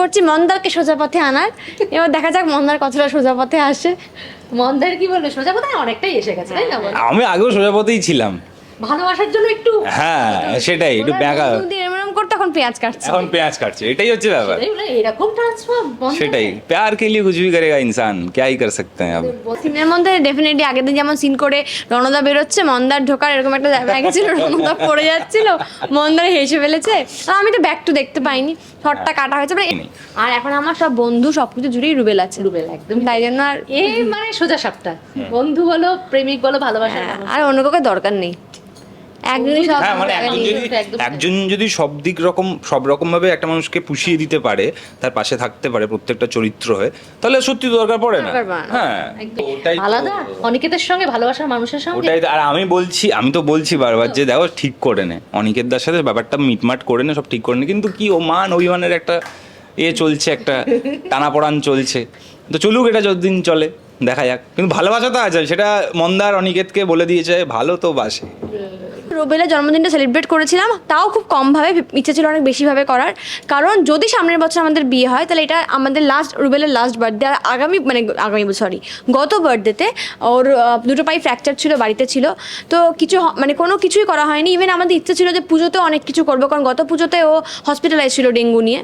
করছি মন্দারকে সোজা পথে আনার। এবার দেখা যাক মন্দার কতটা সোজা পথে আসে। মন্দার কি বলবে সোজা পথে অনেকটাই এসে গেছে তাই না আমি আগেও সোজা পথেই ছিলাম। ভালোবাসার জন্য একটু হ্যাঁ সেটাই একটু ব্যাঁকা এখন পেঁয়াজ কাটছে। এখন পেঁয়াজ কাটছে এটাই হচ্ছে ব্যাপার। এরকম ট্রান্সফার সেটাই প্যার কে লিয়ে কুছ ভি করেগা ইনসান ক্যাই কর সকতে হ্যায় আব সিনেমার মধ্যে ডেফিনেটলি আগের দিন যেমন সিন করে রণদা বেরোচ্ছে মন্দার ঢোকার এরকম একটা ব্যাগ ছিল রণদা পড়ে যাচ্ছিল মন্দার হেসে ফেলেছে। আমি তো ব্যাক টু দেখতে পাইনি শর্টটা হ্যাঁ। কাটা হয়েছে মানে আর এখন আমার সব বন্ধু সবকিছু জুড়েই রুবেল আছে। রুবেল একদম। তাই জন্য আর এই মানে সোজা সাপটা। বন্ধু বলো প্রেমিক বলো ভালোবাসা হ্যাঁ, আর অন্য কাউকে দরকার নেই। একজনই সব হ্যাঁ মানে একজন যদি একজন যদি সব দিক রকম সব রকম ভাবে একটা মানুষকে পুষিয়ে দিতে পারে তার পাশে থাকতে পারে প্রত্যেকটা চরিত্র হয়ে তাহলে সত্যি দরকার পড়ে না। হ্যাঁ। ওটাই আলাদা অনিকেতের সঙ্গে ভালোবাসার মানুষের সঙ্গে। ওটাই আর আমি বলছি আমি তো বলছি বারবার যে দেখো ঠিক করে নে। অনিকেত দার সাথে ব্যাপারটা মিটমাট করে নে সব ঠিক করে নে। কিন্তু কি ও মান অভিমানের একটা এ চলছে একটা টানাপড়ান চলছে। তো চলুক এটা যতদিন চলে দেখা যাক। কিন্তু ভালোবাসা তো আছে। সেটা মন্দার অনিকেতকে বলে দিয়েছে ভালো তো বাসে। রুবেলের জন্মদিনটা সেলিব্রেট করেছিলাম তাও খুব কমভাবে ইচ্ছে ছিল অনেক বেশিভাবে করার। কারণ যদি সামনের বছর আমাদের বিয়ে হয় তাহলে এটা আমাদের লাস্ট রুবেলের লাস্ট বার্থডে আর আগামী মানে আগামী সরি গত বার্থডেতে ওর দুটো পাই ফ্র্যাকচার ছিল বাড়িতে ছিল। তো কিছু মানে কোনো কিছুই করা হয়নি। ইভেন আমাদের ইচ্ছে ছিল যে পুজোতে অনেক কিছু করব কারণ গত পুজোতে ও হসপিটালাইজ ছিল ডেঙ্গু নিয়ে।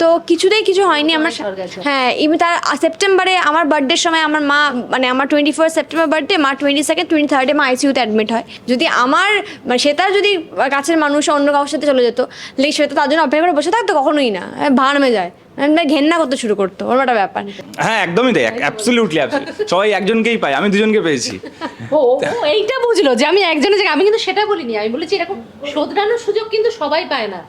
তো কিছুতেই কিছু হয়নি আমার হ্যাঁ ইভেন তার সেপ্টেম্বরে আমার বার্থডের সময় আমার মা মানে আমার টোয়েন্টি ফার্স্ট সেপ্টেম্বর বার্থডে মা টোয়েন্টি সেকেন্ড টোয়েন্টি থার্ডে মা আইসিউতে অ্যাডমিট হয়। যদি আমার মানে সেটা যদি কাছের মানুষ অন্য কারোর সাথে চলে যেত লেগে সেটা তার জন্য অপেক্ষা করে বসে থাকতো কখনোই না। ভাড় নামে যায়। মানে ঘেন্না করতে শুরু করতো। ওর একটা ব্যাপার। হ্যাঁ একদমই তাই। অ্যাবসলিউটলি সবাই একজনকেই পাই আমি দুজনকে পেয়েছি। ও এইটা বুঝলো যে আমি একজনের জায়গায় আমি কিন্তু সেটা বলিনি। আমি বলেছি এরকম শোধরানোর সুযোগ কিন্তু সবাই পায় না।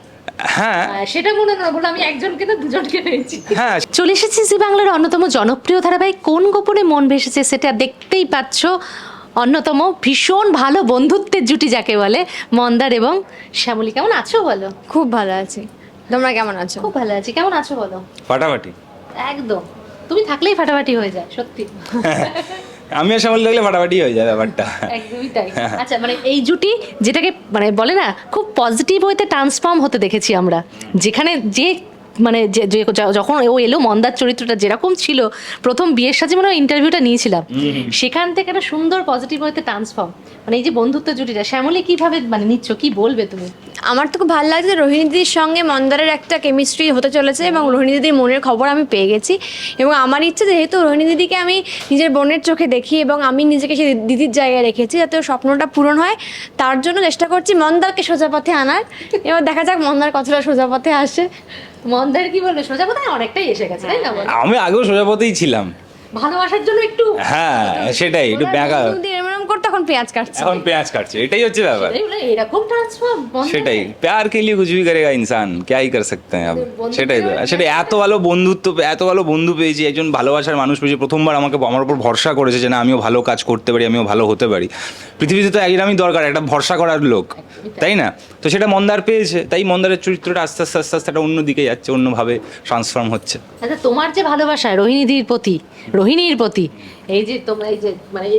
হ্যাঁ। সেটা মনে না বলে আমি একজনকে না দুজনকে পেয়েছি। হ্যাঁ। চলে এসেছি জি বাংলার অন্যতম জনপ্রিয় ধারাবাহিক কোন গোপনে মন ভেসেছে সেটা দেখতেই পাচ্ছ। অন্যতম ভীষণ ভালো বন্ধুত্বের জুটি যাকে বলে মন্দার এবং শ্যামলী। কেমন আছো বলো? খুব ভালো আছি। তোমরা কেমন আছো? খুব ভালো আছি। কেমন আছো বলো? ফাটাফাটি। একদম। তুমি থাকলেই ফাটাফাটি হয়ে যায় সত্যি। আমি আর সামল লাগলে ফাটাফাটি হয়ে যায় ব্যাপারটা। একদমই তাই। আচ্ছা মানে এই জুটি যেটাকে মানে বলে না খুব পজিটিভ হইতে ট্রান্সফর্ম হতে দেখেছি আমরা। যেখানে যে মানে যে যে- যখন ও এলো মন্দার চরিত্রটা যেরকম ছিল প্রথম বিয়ের সাথে মনে হয় ইন্টারভিউটা নিয়েছিলাম। সেখান থেকে একটা সুন্দর পজিটিভ হইতে ট্রান্সফর্ম মানে এই যে বন্ধুত্ব জুটিটা শ্যামলী কীভাবে মানে নিচ্ছ কি বলবে তুমি? আমার তো খুব ভালো লাগছে রোহিণী দিদির সঙ্গে মন্দারের একটা কেমিস্ট্রি হতে চলেছে এবং রোহিণী দিদির মনের খবর আমি পেয়ে গেছি। এবং আমার ইচ্ছে যেহেতু রোহিণী দিদিকে আমি নিজের বোনের চোখে দেখি এবং আমি নিজেকে সেই দিদির জায়গায় রেখেছি যাতে ওর স্বপ্নটা পূরণ হয় তার জন্য চেষ্টা করছি মন্দারকে সোজা পথে আনার। এবার দেখা যাক মন্দার কতটা সোজা পথে আসে। মন্দার কি বলবে সোজা পথে অনেকটাই এসে গেছে তাই না আমি আগেও সোজাপথেই ছিলাম। ভালোবাসার জন্য একটু হ্যাঁ সেটাই একটু ব্যাঁকা ট্রান্সফর্ম করতে এখন পেঁয়াজ কাটছে। এখন পেঁয়াজ কাটছে এটাই হচ্ছে ব্যাপার। মানে এরকম ট্রান্সফর্ম সেটাই প্যার কে লিয়ে কুচবি করেগা ইনসান? ক্যাই কর সকতে হ্যাঁ সেটাই তো সেটাই এত ভালো বন্ধুত্ব এত ভালো বন্ধু পেয়েছি একজন ভালোবাসার মানুষ পেয়েছি প্রথমবার আমাকে আমার উপর ভরসা করেছে যে না আমিও ভালো কাজ করতে পারি আমিও ভালো হতে পারি। পৃথিবীতে তো একদমই দরকার একটা ভরসা করার লোক তাই। না? তো সেটা মন্দার পেয়েছে তাই মন্দারের চরিত্রটা আস্তে আস্তে আস্তে আস্তে একটা অন্য দিকে যাচ্ছে অন্যভাবে ট্রান্সফর্ম হচ্ছে। আচ্ছা, তোমার যে ভালোবাসা রোহিণীদির প্রতি রোহিণীর প্রতি এই যে তোমরা এই যে মানে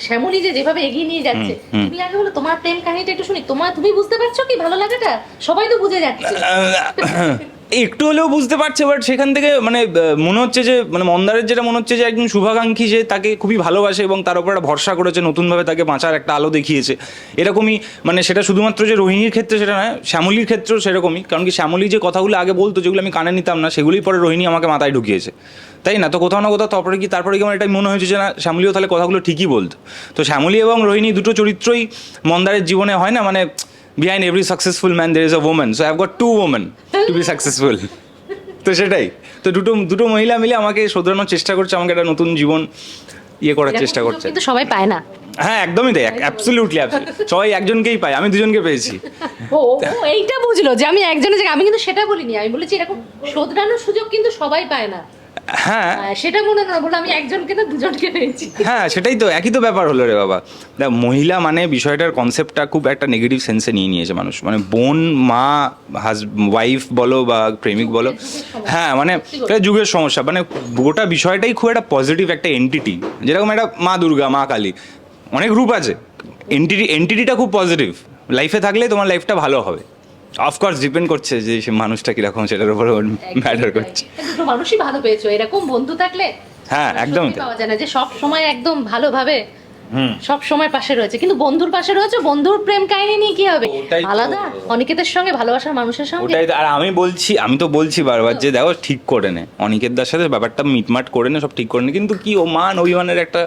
শ্যামলী যে যেভাবে এগিয়ে নিয়ে যাচ্ছে তুমি আগে বলো তোমার প্রেম কাহিনীটা একটু শুনি। তোমার তুমি বুঝতে পারছ কি ভালো লাগাটা? সবাই তো বুঝে যাচ্ছে। একটু হলেও বুঝতে পারছে বাট সেখান থেকে মানে মনে হচ্ছে যে মানে মন্দারের যেটা মনে হচ্ছে যে, একজন শুভাকাঙ্ক্ষী যে তাকে খুবই ভালোবাসে এবং তার উপর একটা ভরসা করেছে, নতুনভাবে তাকে বাঁচার একটা আলো দেখিয়েছে। এরকমই মানে সেটা শুধুমাত্র যে রোহিণীর ক্ষেত্রে সেটা নয়, শ্যামলির ক্ষেত্রেও সেরকমই। কারণ কি, শ্যামলী যে কথাগুলো আগে বলতো, যেগুলো আমি কানে নিতাম না, সেগুলোই পরে রোহিণী আমাকে মাথায় ঢুকিয়েছে। তাই না? তো কোথাও না কোথাও, তারপরে কি তারপরে কি আমার এটাই মনে হয়েছে যে, না, শ্যামলীও তাহলে কথাগুলো ঠিকই বলতো। তো শ্যামলী এবং রোহিণী দুটো চরিত্রই মন্দারের জীবনে হয় না মানে behind every successful man there is a woman so have got to woman to be successful তো সেটাই। তো দুটো দুটো মহিলা মিলে আমাকে শোধরানোর চেষ্টা করছে আমাকে একটা নতুন জীবন ইয়ে করার চেষ্টা করছে। কিন্তু সবাই পায় না। হ্যাঁ একদমই তাই অ্যাবসলিউটলি সবাই একজনকেই পাই আমি দুজনকে পেয়েছি। ও ও এইটা বুঝলো যে আমি একজনের জায়গায় আমি কিন্তু সেটা বলিনি আমি বলেছি এরকম শোধরানোর সুযোগ কিন্তু সবাই পায় না। হ্যাঁ। সেটা মনে না বলে আমি একজনকে না দুজনকে পেয়েছি হ্যাঁ সেটাই তো একই তো ব্যাপার হলো রে বাবা। দেখ মহিলা মানে বিষয়টার কনসেপ্টটা খুব একটা নেগেটিভ সেন্সে নিয়ে নিয়েছে মানুষ। মানে বোন মা হাজ ওয়াইফ বলো বা প্রেমিক বলো হ্যাঁ মানে এটা যুগের সমস্যা। মানে গোটা বিষয়টাই খুব একটা পজিটিভ একটা এন্টিটি যেরকম একটা মা দুর্গা মা কালী অনেক রূপ আছে। এন্টিটি এন্টিটিটা খুব পজিটিভ লাইফে থাকলে তোমার লাইফটা ভালো হবে। অফকোর্স ডিপেন্ড করছে যে সে মানুষটা কীরকম সেটার উপরে ম্যাটার করছে। দুটো মানুষই ভালো পেয়েছ এরকম বন্ধু থাকলে হ্যাঁ, একদমই সত্যি পাওয়া যায় না যে সব সময় একদম ভালোভাবে হুম। সব সময় পাশে রয়েছে। কিন্তু বন্ধুর পাশে রয়েছে বন্ধুর প্রেম কাহিনী নিয়ে কি হবে? আলাদা অনিকেতের সঙ্গে ভালোবাসার মানুষের সঙ্গে। ওটাই আর আমি বলছি আমি তো বলছি বারবার যে দেখো ঠিক করে নে। অনিকেত দার সাথে ব্যাপারটা মিটমাট করে নে সব ঠিক করে নে। কিন্তু কি ও মান অভিমানের একটা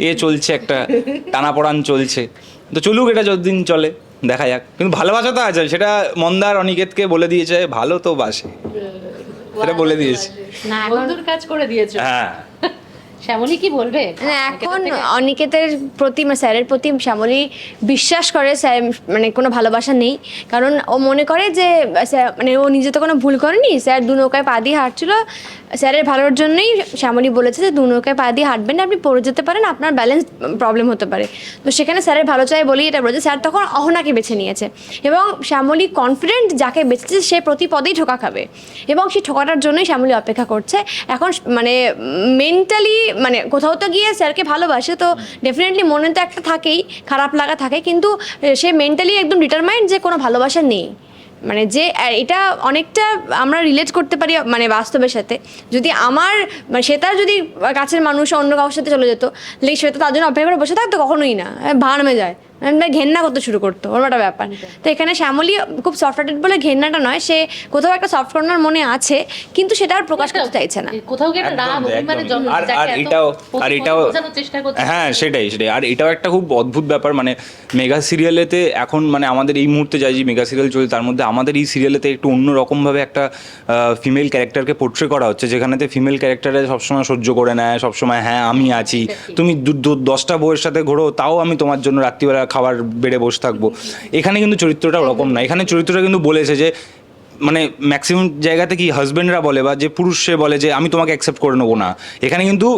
এ চলছে একটা টানাপড়ান চলছে। তো চলুক এটা যতদিন চলে। দেখা যাক। কিন্তু ভালোবাসা তো আছে সেটা মন্দার অনিকেতকে বলে দিয়েছে ভালো তো বাসে। সেটা বলে দিয়েছে। বন্ধুর কাজ করে দিয়েছে। হ্যাঁ। শ্যামলী কি বলবে? না এখন অনিকেতের প্রতি মানে স্যারের প্রতি শ্যামলী বিশ্বাস করে স্যার মানে কোনো ভালোবাসা নেই। কারণ ও মনে করে যে স্যার মানে ও নিজে তো কোনো ভুল করেনি। স্যার দু নৌকায় পা দিয়ে হাঁটছিল। স্যারের ভালোর জন্যই শ্যামলী বলেছে যে দু নৌকায় পা দিয়ে হাঁটবেন না আপনি পড়ে যেতে পারেন আপনার ব্যালেন্স প্রবলেম হতে পারে। তো সেখানে স্যারের ভালো চাই বলেই এটা বলেছে। স্যার তখন অহনাকে বেছে নিয়েছে এবং শ্যামলী কনফিডেন্ট যাকে বেছেছে সে প্রতি পদেই ঠোকা খাবে। এবং সেই ঠোকাটার জন্যই শ্যামলী অপেক্ষা করছে। এখন মানে মেন্টালি মানে কোথাও তো গিয়ে স্যারকে ভালোবাসে, তো ডেফিনেটলি মনে তো একটা থাকেই, খারাপ লাগা থাকে, কিন্তু সে মেন্টালি একদম ডিটারমাইন্ড যে কোনো ভালোবাসা নেই। মানে যে এটা অনেকটা আমরা রিলেট করতে পারি মানে বাস্তবের সাথে। যদি আমার মানে তার যদি কাছের মানুষ অন্য কারোর সাথে চলে যেত সে তো তার জন্য অপেক্ষা করে বসে থাকতো কখনোই না ভাড়মে যায়। ঘেন্না করতে শুরু করতো ওর একটা ব্যাপার। তো এখানে শ্যামলী খুব সফট বলে ঘেন্নাটা নয় সে কোথাও একটা সফট কর্নার মনে আছে কিন্তু সেটা আর প্রকাশ করতে চাইছে না। কোথাও কি একটা একদম, রাগ অভিমানের জন্ম আর আর এটাও আর এটাও হ্যাঁ সেটাই সেটাই। আর এটাও একটা খুব অদ্ভুত ব্যাপার মানে মেগা সিরিয়ালেতে এখন মানে আমাদের এই মুহূর্তে যাই যে মেগা সিরিয়াল চলছে তার মধ্যে আমাদের এই সিরিয়ালেতে একটু অন্য রকমভাবে একটা ফিমেল ক্যারেক্টারকে পোর্ট্রে করা হচ্ছে যেখানেতে ফিমেল ক্যারেক্টারে সবসময় সহ্য করে নেয় সবসময় হ্যাঁ আমি আছি। তুমি দশটা বউয়ের সাথে ঘোরো তাও আমি তোমার জন্য রাত্রিবেলা খাবার বেড়ে বসে থাকব। এখানে কিন্তু চরিত্রটা ওরকম না। এখানে চরিত্রটা কিন্তু বলেছে যে মানে ম্যাক্সিমাম জায়গাতে কি হাজব্যান্ডরা বলে বা যে পুরুষে বলে যে, আমি তোমাকে অ্যাকসেপ্ট করে নেব না। এখানে কিন্তু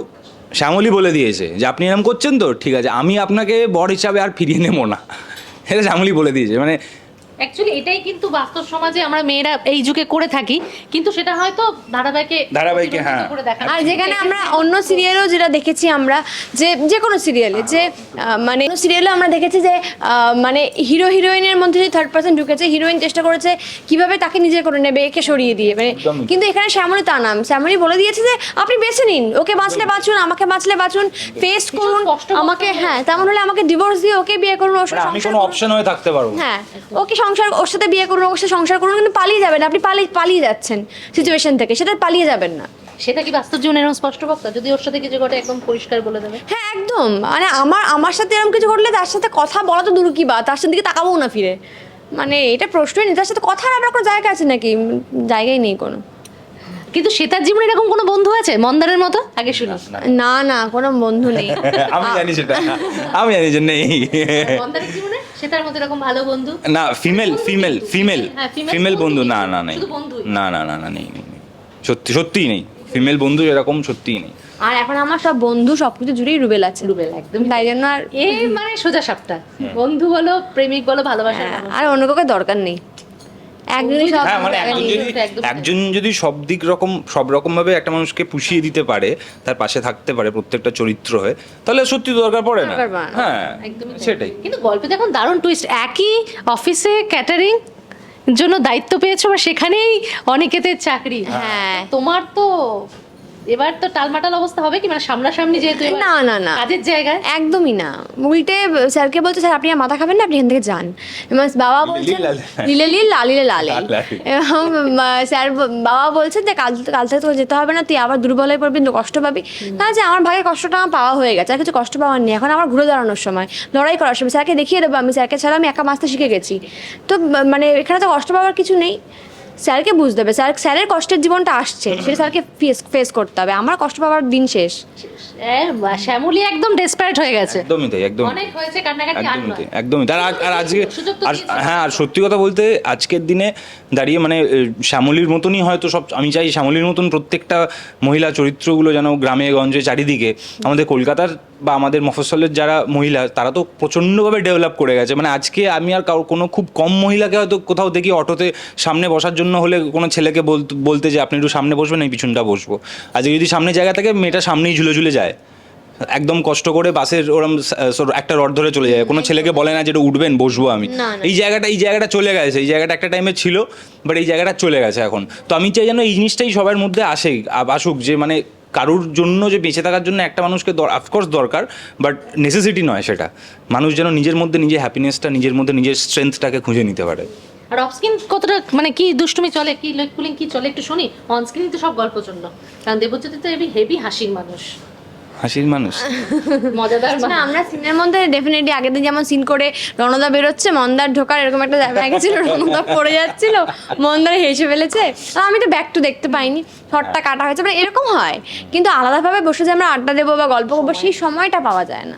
শ্যামলি বলে দিয়েছে যে, আপনি এরম করছেন তো? ঠিক আছে। আমি আপনাকে বর হিসাবে আর ফিরিয়ে নেব না। এটা শ্যামলি বলে দিয়েছে। মানে অ্যাকচুয়ালি এটাই কিন্তু বাস্তব সমাজে আমরা মেয়েরা এই যুগে করে থাকি কিন্তু সেটা হয়তো ধারাবাহিকে ধারাবাহিকে, হ্যাঁ। আর যেখানে আমরা অন্য সিরিয়ালও যেটা দেখেছি আমরা যে যে কোনো সিরিয়ালে যে মানে সিরিয়ালে আমরা দেখেছি যে মানে হিরো হিরোইনের মধ্যে যে থার্ড পার্সন ঢুকেছে হিরোইন চেষ্টা করেছে কীভাবে তাকে নিজে করে নেবে একে সরিয়ে দিয়ে মানে কিন্তু এখানে শ্যামলি তা নাম শ্যামলী বলে দিয়েছে যে আপনি বেছে নিন ওকে বাঁচলে বাঁচুন আমাকে বাঁচলে বাঁচুন ফেস করুন আমাকে হ্যাঁ তেমন হলে আমাকে ডিভোর্স দিয়ে ওকে বিয়ে করুন ওর সাথে মানে আমি কোনো অপশন হয়ে থাকতে পারব হ্যাঁ ওকে সংসার ওর সাথে বিয়ে করুন ওর সাথে সংসার করুন কিন্তু পালিয়ে যাবেন আপনি পালিয়ে পালিয়ে যাচ্ছেন সিচুয়েশন থেকে। সেটা পালিয়ে যাবেন না। সেটা কি বাস্তব জীবনে এরকম স্পষ্ট বক্তা যদি ওর সাথে কিছু ঘটে একদম পরিষ্কার বলে দেবে। হ্যাঁ একদম। মানে আমার আমার সাথে এরকম কিছু ঘটলে তার সাথে কথা বলা তো দূর কি বা? তার সাথে দিকে তাকাবো না ফিরে। মানে এটা প্রশ্নই নেই। তার সাথে কথা আবার কোনো জায়গা আছে নাকি? উম, জায়গায় নেই কোনো। কিন্তু সেতার জীবনে এরকম কোনো বন্ধু আছে? মন্দারের মতো? আগে শুনি। না না কোনো বন্ধু নেই। আমি জানি সেটা। আমি জানি যে নেই। মন্দারের জীবনে সেতার মতো এরকম ভালো বন্ধু? না ফিমেল ফিমেল ফিমেল ফিমেল বন্ধু না না নেই। না না না না নেই নেই। সত্যি সত্যিই নেই। ফিমেল বন্ধু এরকম সত্যিই নেই। আর এখন আমার সব বন্ধু সবকিছু জুড়েই রুবেল আছে। রুবেল একদম। তাই জন্য আর এ মানে সোজা সাপটা। বন্ধু বলো প্রেমিক বলো ভালোবাসা হ্যাঁ, আর অন্য কাউকে দরকার নেই। হ্যাঁ মানে একজন যদি একদম। একজন যদি সব দিক রকম সব রকম ভাবে একটা মানুষকে পুষিয়ে দিতে পারে তার পাশে থাকতে পারে প্রত্যেকটা চরিত্র হয়ে তাহলে সত্যি দরকার পড়ে না দরকার পড়ে না। হ্যাঁ সেটাই কিন্তু গল্পে দেখুন দারুণ টুইস্ট একই অফিসে ক্যাটারিং জন্য দায়িত্ব পেয়েছ বা সেখানেই অনেকেতে চাকরি হ্যাঁ। তোমার তো এবার তো টালমাটাল অবস্থা হবে কি? মানে সামনাসামনি যেহেতু না না না। কাজের জায়গায়? একদমই না। উল্টে স্যারকে বলছে স্যার আপনি আর মাথা খাবেন না? আপনি এখান থেকে যান। এবং বাবা বলছেন লালে। লিলে লিল লালিলে লালে। এবং স্যার বাবা বলছেন যে কাল কাল থেকে তো যেতে হবে না তুই আবার দুর্বল হয়ে পড়বি কষ্ট পাবি। না যে আমার ভাগে কষ্টটা আমার পাওয়া হয়ে গেছে আর কিছু কষ্ট পাওয়ার নেই। এখন আমার ঘুরে দাঁড়ানোর সময় লড়াই করার সময়। স্যারকে দেখিয়ে দেবো আমি স্যারকে ছাড়া আমি একা বাঁচতে শিখে গেছি। তো মানে এখানে তো কষ্ট পাওয়ার কিছু নেই। স্যারকে বুঝতে হবে। স্যার স্যারের কষ্টের জীবনটা আসছে। সেটা স্যারকে ফেস ফেস করতে হবে। আমার কষ্ট পাওয়ার দিন শেষ। বা- শ্যামলী একদম ডেসপারেট হয়ে গেছে। একদমই তাই একদম অনেক হয়েছে কান্নাকাটি একদমই। তাই একদমই তাই। আর আর আজকে আর হ্যাঁ আর সত্যি কথা বলতে আজকের দিনে দাঁড়িয়ে মানে শ্যামলীর মতনই হয়তো সব আমি চাই শ্যামলীর মতন প্রত্যেকটা মহিলা চরিত্রগুলো যেন গ্রামে গঞ্জে চারিদিকে আমাদের কলকাতার বা আমাদের মফস্বলের যারা মহিলা তারা তো প্রচণ্ডভাবে ডেভেলপ করে গেছে। মানে আজকে আমি আর কারও কোনো খুব কম মহিলাকে হয়তো কোথাও দেখি অটোতে সামনে বসার জন্য হলে কোনো ছেলেকে বলতে বলতে যে আপনি একটু সামনে বসবেন এই পিছনটা বসবো। আজকে যদি সামনে জায়গা থাকে মেয়েটা সামনেই ঝুলে ঝুলে যায়। একদম কষ্ট করে বাসের ওরম একটা রড ধরে চলে যায়। কোনো ছেলেকে বলে না যেটা উঠবেন বসবো আমি। এই জায়গাটা এই জায়গাটা চলে গেছে। এই জায়গাটা একটা টাইমে ছিল বাট এই জায়গাটা চলে গেছে এখন। তো আমি চাই যেন এই জিনিসটাই সবার মধ্যে আসে আসুক যে মানে কারুর জন্য যে বেঁচে থাকার জন্য একটা মানুষকে অফকোর্স দরকার বাট নেসেসিটি নয় সেটা। মানুষ যেন নিজের মধ্যে নিজের হ্যাপিনেসটা নিজের মধ্যে নিজের স্ট্রেংথটাকে খুঁজে নিতে পারে। আর অফস্ক্রিন কতটা মানে কি দুষ্টুমি চলে, কি পুলিং কি চলে একটু শুনি। অনস্ক্রিন তো সব গল্প চলল কারণ দেবজ্যোতি তো হেভি হাসির মানুষ। হাসির মানুষ। মজাদার না আমরা সিনের মধ্যে ডেফিনেটলি আগের দিন যেমন সিন করে রণদা বেরোচ্ছে মন্দার ঢোকার এরকম একটা জায়গা ছিল রণদা পড়ে যাচ্ছিল মন্দার হেসে ফেলেছে। আর আমি তো ব্যাক টু দেখতে পাইনি শর্টটা কাটা হয়েছে মানে এরকম হয়। কিন্তু আলাদাভাবে বসে যে আমরা আড্ডা দেবো বা গল্প করব সেই সময়টা পাওয়া যায় না।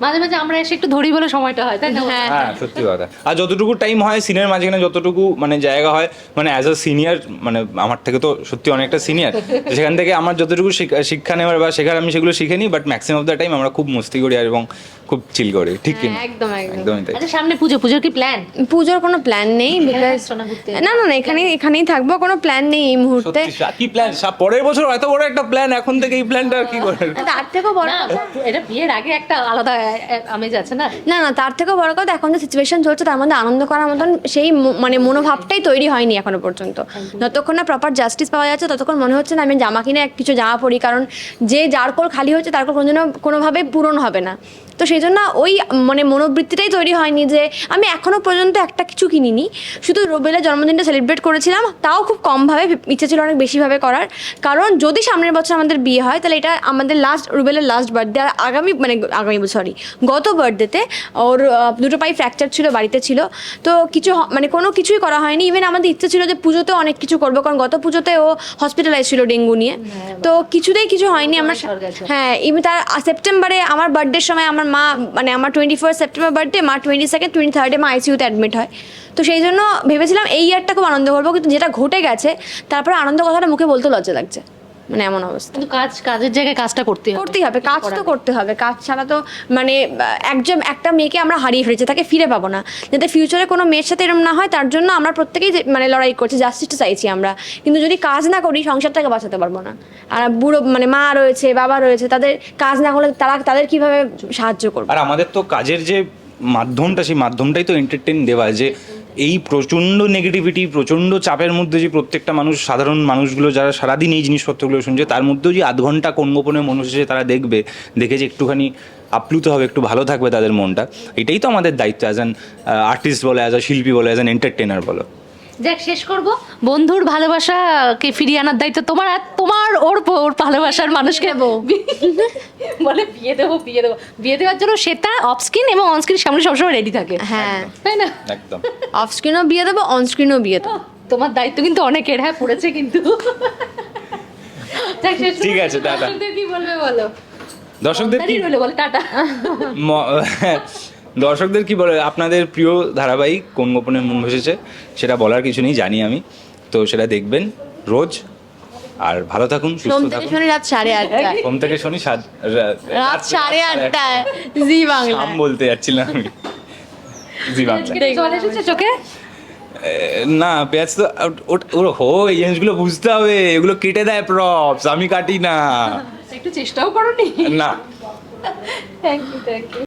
মাঝে মাঝে আমরা এসে একটু ধরি বলে সময়টা হয় তাই না? হ্যাঁ। হ্যাঁ সত্যি কথা। আর যতটুকু টাইম হয় সিনের মাঝখানে যতটুকু মানে জায়গা হয় মানে অ্যাজ আ সিনিয়র মানে আমার থেকে তো সত্যি অনেকটা সিনিয়র সেখান থেকে আমার যতটুকু শিক্ষা- শিক্ষা নেওয়ার বা শেখার আমি সেগুলো শিখে নিই but maximum of the time আমরা খুব মস্তি করি এবং খুব চিল করি ঠিক কি হ্যাঁ, একদম একদম। একদমই তাই। আচ্ছা সামনে পুজো পুজোর কি প্ল্যান পুজোর কোনো প্ল্যান নেই বিকজ না না না না এখানেই এখানেই থাকব কোনো প্ল্যান নেই এই মুহূর্তে। কি প্ল্যান পরের বছর এত বড় একটা প্ল্যান এখন থেকে এই প্ল্যানটা কি করে তার থেকেও বড় এটা বিয়ের আগে একটা আলাদা আমেজ আছে না? না না তার থেকেও বড় কথা এখন যে সিচুয়েশন চলছে তার মধ্যে আনন্দ করার মতন সেই মানে মনোভাবটাই তৈরি হয়নি এখনও পর্যন্ত। যতক্ষণ না প্রপার জাস্টিস পাওয়া যাচ্ছে ততক্ষণ মনে হচ্ছে না আমি জামা কিনে এক কিছু জামা পরি কারণ যে যার কোল খালি হচ্ছে তার কোল কোনো কোনোভাবে পূরণ হবে না। তো সেই জন্য ওই মানে মনোবৃত্তিটাই তৈরি হয়নি যে আমি এখনও পর্যন্ত একটা কিছু কিনিনি। শুধু রবিলের জন্মদিনটা সেলিব্রেট করেছিলাম তাও খুব কমভাবে ইচ্ছে ছিল অনেক বেশিভাবে করার। কারণ যদি সামনের বছর আমাদের বিয়ে হয় তাহলে এটা আমাদের লাস্ট রুবেলের লাস্ট বার্থডে আর আগামী মানে আগামী সরি গত বার্থডেতে ওর দুটো পাই ফ্র্যাকচার ছিল বাড়িতে ছিল। তো কিছু মানে কোনো কিছুই করা হয়নি। ইভেন আমাদের ইচ্ছে ছিল যে পুজোতেও অনেক কিছু করব কারণ গত পুজোতে ও হসপিটালাইজ ছিল ডেঙ্গু নিয়ে। তো কিছুতেই কিছু হয়নি আমার হ্যাঁ ইভেন তার সেপ্টেম্বরে আমার বার্থডের সময় আমার মা মানে আমার টোয়েন্টি ফার্স্ট সেপ্টেম্বর বার্থডে মা টোয়েন্টি সেকেন্ড টোয়েন্টি থার্ডে মা আইসিউতে অ্যাডমিট হয়। তো সেই জন্য ভেবেছিলাম এই ইয়ারটা খুব আনন্দ করব, কিন্তু যেটা ঘটে গেছে, তারপরে আনন্দ কথাটা মুখে বলতে লজ্জা লাগছে। মানে এমন অবস্থা। কিন্তু কাজ কাজের জায়গায় কাজটা করতে হবে। করতেই হবে কাজ তো করতে হবে। কাজ ছাড়া তো মানে একজন একটা মেয়েকে আমরা হারিয়ে ফেলেছি তাকে ফিরে পাবো না। যাতে ফিউচারে কোনো মেয়ের সাথে এরকম না হয় তার জন্য আমরা প্রত্যেকেই যে- মানে লড়াই করছি জাস্টিসটা চাইছি আমরা। কিন্তু যদি কাজ না করি সংসারটাকে বাঁচাতে পারব না। আর বুড়ো মানে মা রয়েছে বাবা রয়েছে তাদের কাজ না করলে তারা তাদের কীভাবে সাহায্য করবে? আর আমাদের তো কাজের যে মাধ্যমটা সেই মাধ্যমটাই তো এন্টারটেন দেওয়া যে এই প্রচণ্ড নেগেটিভিটি প্রচণ্ড চাপের মধ্যে যে প্রত্যেকটা মানুষ, সাধারণ মানুষগুলো যারা সারাদিন এই জিনিসপত্রগুলো শুনছে, তার মধ্যেও যে আধ ঘণ্টা কোন গোপনে মনে হচ্ছে তারা দেখবে, দেখে যে একটুখানি আপ্লুত হবে, একটু ভালো থাকবে তাদের মনটা। এটাই তো আমাদের দায়িত্ব অ্যাজ অ্যান আর্টিস্ট বলো অ্যাজ আ শিল্পী বলো অ্যাজ অ্যান এন্টারটেনার বলো। যাক শেষ করব। বন্ধুর ভালোবাসাকে ফিরিয়ে আনার দায়িত্ব তোমার আর তোমার ওর ওর ভালোবাসার মানুষকে দেবো। বলে বিয়ে দেবো বিয়ে দেবো। বিয়ে দেওয়ার জন্য সেটা অফ স্ক্রিন এবং অন স্ক্রিন সামনে সবসময় রেডি থাকে। হ্যাঁ। তাই না? একদম। অফ স্ক্রিনও বিয়ে দেবো অন স্ক্রিনও বিয়ে দেবো। তোমার দায়িত্ব কিন্তু অনেকের হ্যাঁ পড়েছে কিন্তু। যাক, শেষ ঠিক আছে। দর্শকদের কি বলবে বলো? দর্শকদের কি? বলে টাটা। ম- দর্শকদের কি বলে আপনাদের প্রিয় ধারাবাহিক কোন গোপনে মন ভেসেছে সেটা বলার কিছু নেই জানি আমি। তো সেটা দেখবেন রোজ। আর ভালো থাকুন সুস্থ সোম থেকে থাকুন। শনি রাত সাড়ে আটটায়। সোম থেকে শনি সাত রাত সাড়ে আটটায়। জি বাংলা শাম বলতে যাচ্ছিলাম আমি। জি বাংলা এসেছে চোখে? এ, না পেঁয়াজ তো ওট- ওর হো এই জিনিসগুলো বুঝতে হবে। এগুলো কেটে দেয় প্রপস আমি কাটি না। একটু চেষ্টাও করো নি। না থ্যাংক ইউ থ্যাংক ইউ